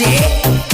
see?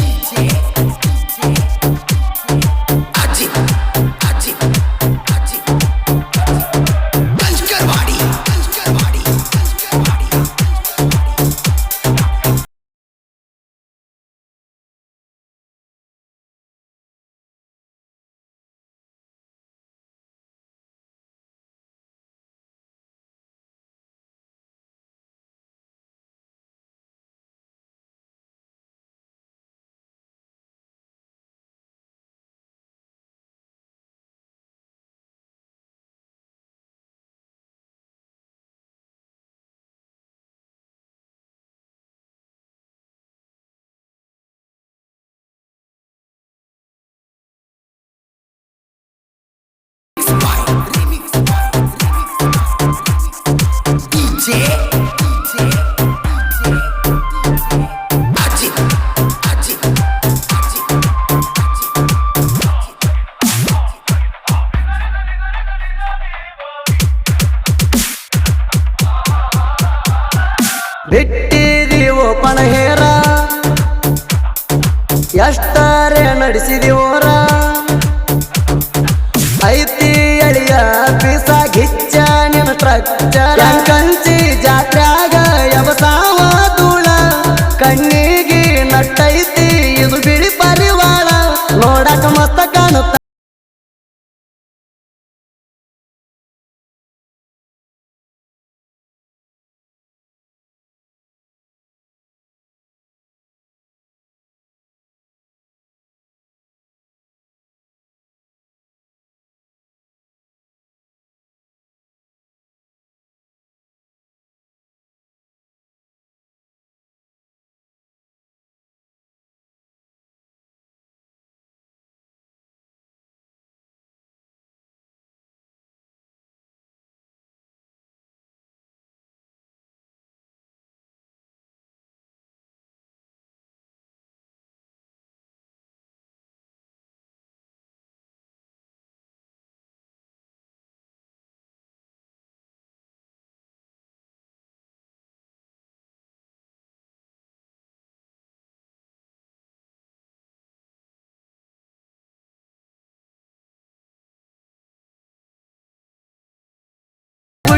ಬಿಟ್ಟಿದೀವೋ ಪಣಹೇರ? ಎಷ್ಟಾರೆ ನಡೆಸಿದೀವೋರ? ಐತಿ ಅಳಿಯ piece ಗಿಚ್ಚ ನಿನ್ನ ಟ್ರಕ್ಚರ ಕಂಚಿ ಜಾತ್ರಾಗ ಯಾವ ಸಾವ ಧೂಳ. ಕಣ್ಣಿಗೆ ನಟ್ಟೈತಿ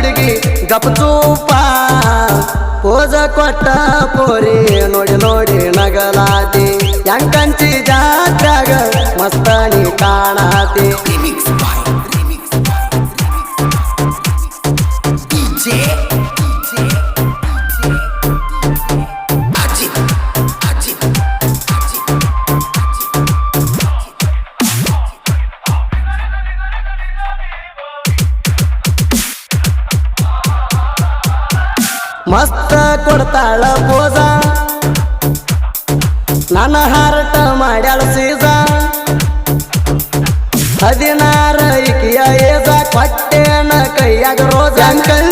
ಹುಡುಗಿ ಗಪಚೂಪ ಪೋಜ ಕೊಟ್ಟ ಪೋರಿ ನೋಡಿ ನೋಡಿ ನಗಲಾತಿ. ಎಂಕಂಚಿ ಜಾತ್ರಾಗ ಮಸ್ತಾನಿ ಕಾಣಾತಿ. ನನ್ನ ಹಾರಟ ಮಾಡ್ಯಾಳ ಸೀಸ. ಹದಿನಾರ ಇಕಿಯ ಏಜ ಕೊಟ್ಟೆನ ಕೈಯಾಗ ರೋಜ. ಕಂಚಿ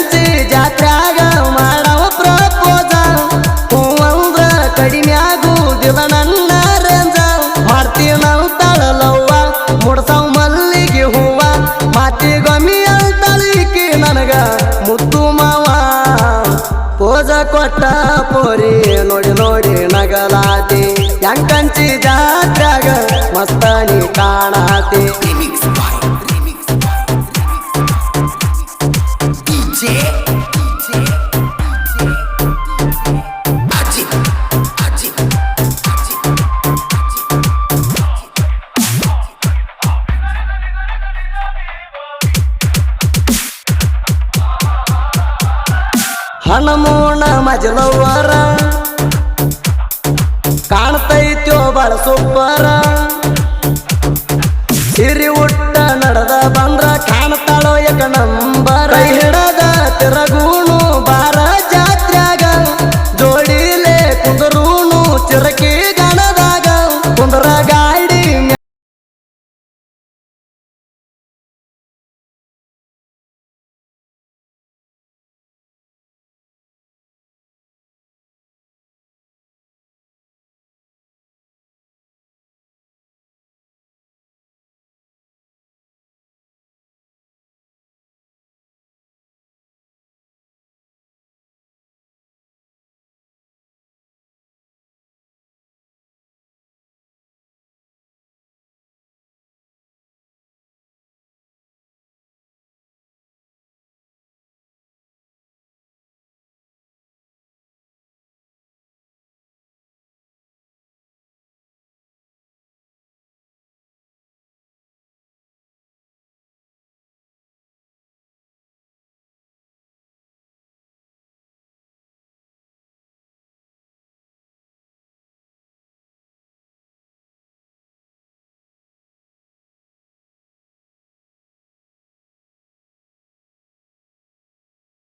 ಪೋಜ ಕೊಟ್ಟ ಪೋರಿ ನೋಡಿ ನೋಡಿ ನಗಲಾತಿ. ಯಂಕಂಚಿ ಜಾತ್ರಾಗ ಮಸ್ತಾನಿ ಕಾಣಾತಿ. ಹಣಮೂಣ ಮಜಲವರ ಕಾಣ್ತೈತ್ಯೋ ಬಾಳ ಸೂಪರ ಸಿರಿ ಉಟ್ಟ ನಡೆದ ಬಂದ್ರ ಕಾಣ್ತಾಳೋ ಯಕ ನಂಬರ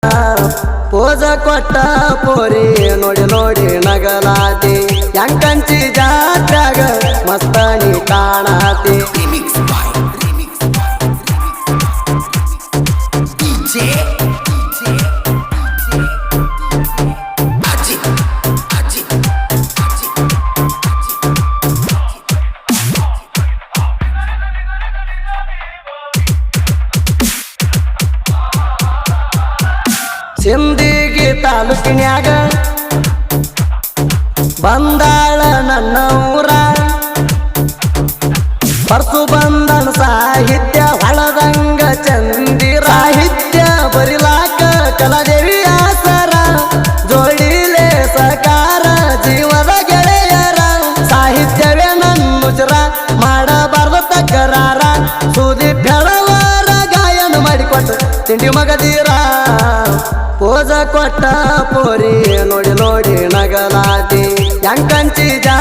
ಪೋಜ ಕೊಟ್ಟ ಪೋರಿ ನೋಡಿ ನೋಡಿ ನಗಲಾತಿ. ಎಂಕಂಚಿ ಜಾತ್ಯಾಗ ಮಸ್ತಾನಿ ಕಾಣಾತಿ. ರಿಮಿಕ್ಸ್ ರಿಮಿಕ್ಸ್ ಸಿಂದಿಗಿ ತಾಲೂಕಿನ್ಯಾಗ ಬಂದಾಳ ನನ್ನ ಊರ. ಕೊಟ್ಟ ಪೋರಿ ನೋಡಿ ನೋಡಿ ನಗಲಾತಿ ಎಂಕಂಚಿ ಜಾ